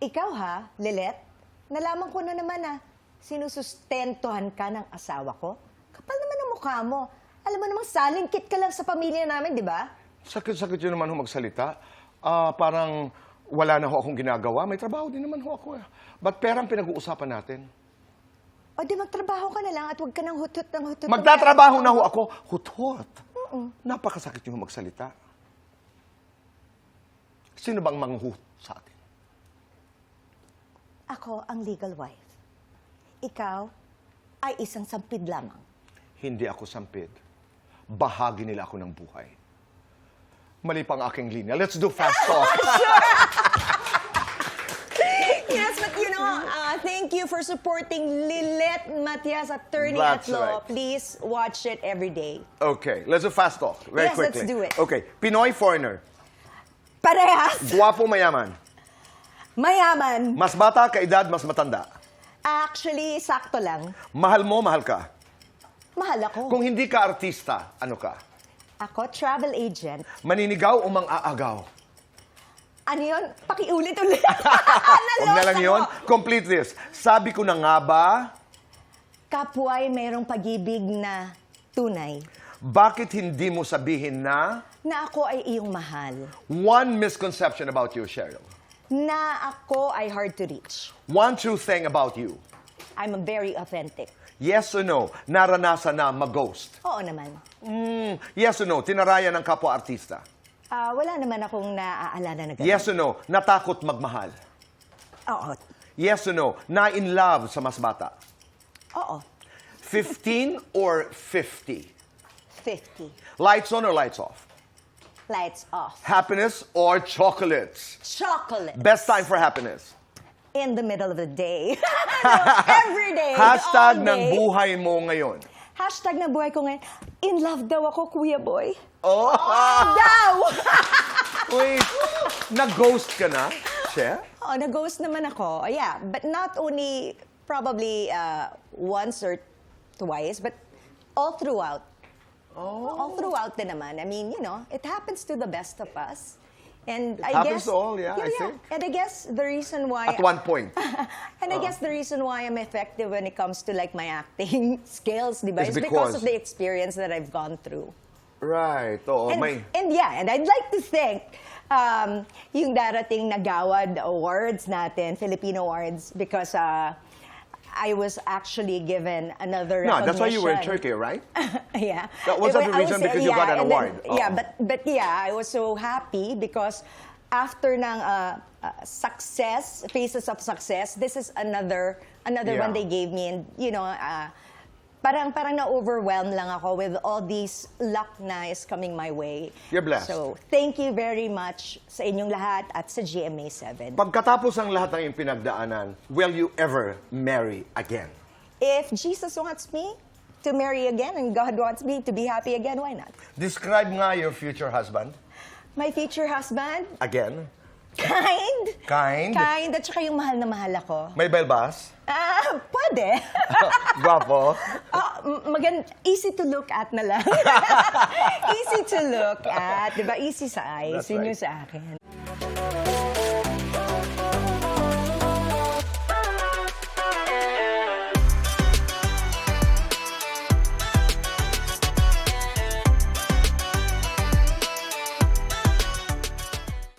Ikaw ha, Lilet, nalaman ko na naman na sinusustentuhan ka ng asawa ko. Kapal naman ang mukha mo. Alam mo namang salingkit ka lang sa pamilya namin, di ba? Sakit-sakit yun naman ho magsalita. Ah, parang wala na ho akong ginagawa. May trabaho din naman ho ako. Eh. Ba't perang pinag-uusapan natin? O di magtrabaho ka na lang at huwag ka ng hutot ng hutot. Magtatrabaho na ho ako. Hut-hut. Napakasakit yung magsalita. Sino bang manghut sa atin? Ako ang legal wife. Ikaw ay isang sampid lamang. Hindi ako sampid. Bahagi nila ako ng buhay. Mali pang aking linya. Let's do fast talk. Yes, but you know, uh, thank you for supporting Lilet Matias, attorney That's at law. right. Please watch it every day. okay, let's do fast talk. Very Yes, let's quickly. do it. Okay, Pinoy foreigner. Parehas! Guwapo mayaman. Mayaman. Mas bata, kaedad, mas matanda. Actually, sakto lang. Mahal mo, mahal ka. Mahal ako. Kung hindi ka artista, ano ka? Ako, travel agent. Maninigaw o mang-aagaw? Ano yun? Pakiulit-ulit. Huwag na lang yun. Complete this. Sabi ko na nga ba, Kapwa ay mayroong pag-ibig na tunay. bakit hindi mo sabihin na Na ako ay iyong mahal. one misconception about you, Cheryl? Na ako ay hard to reach. One true thing about you. I'm very authentic. Yes or no, naranasan na mag-ghost? Oo naman. Mm, yes or no, tinarayan ng kapwa-artista? Ah, wala naman akong naaalala na ganun. Yes or no, natakot magmahal? Oo. Yes or no, na-in love sa mas bata? Oo. 15 or 50? 50. Lights on or lights off? Lights off. Happiness or chocolates? Chocolate. Best time for happiness? In the middle of the day. no, every day. Hashtag all ng day. buhay mo ngayon. Hashtag ng buhay ko ngayon. In love daw ako, Kuya Boy. Oh! Daw! Wait, nag-ghost ka na, Che? oh, nag-ghost naman ako. Oh, yeah, but not only probably uh, once or twice, but all throughout. Oh. All throughout din naman. I mean, you know, it happens to the best of us. And It I happens guess, to all, yeah, I think. And I guess the reason why At one point. and I guess the reason why I'm effective when it comes to like my acting skills, di ba? Is Is because because- of the experience that I've gone through. Right. Oo, And, may... and yeah, and I'd like to thank um, yung darating na Gawad Awards natin, Filipino Awards, because uh, I was actually given another No, that's why you were in recognition. Turkey, right? yeah. That- was the I reason? Because you got an and then- award. Yeah, Oh. but but yeah, I was so happy because after ng uh, uh, success, Faces of Success, this is another another Yeah. one they gave me and you know, uh, parang parang na-overwhelm lang ako with all these luck na is coming my way. You're blessed. So, thank you very much sa inyong lahat at sa GMA7. Pagkatapos ng lahat ng iyong pinagdaanan, will you ever marry again? If Jesus wants me to marry again and God wants me to be happy again, why not? Describe nga your future husband. My future husband, Again. Kind. Kind. Kind. At saka yung mahal na mahal ako. May belbas. Ah, pwede. Guwapo. Ah, m- magan easy to look at na lang. easy to look at. Di ba? Easy sa eyes. That's Yun right. yung sa akin.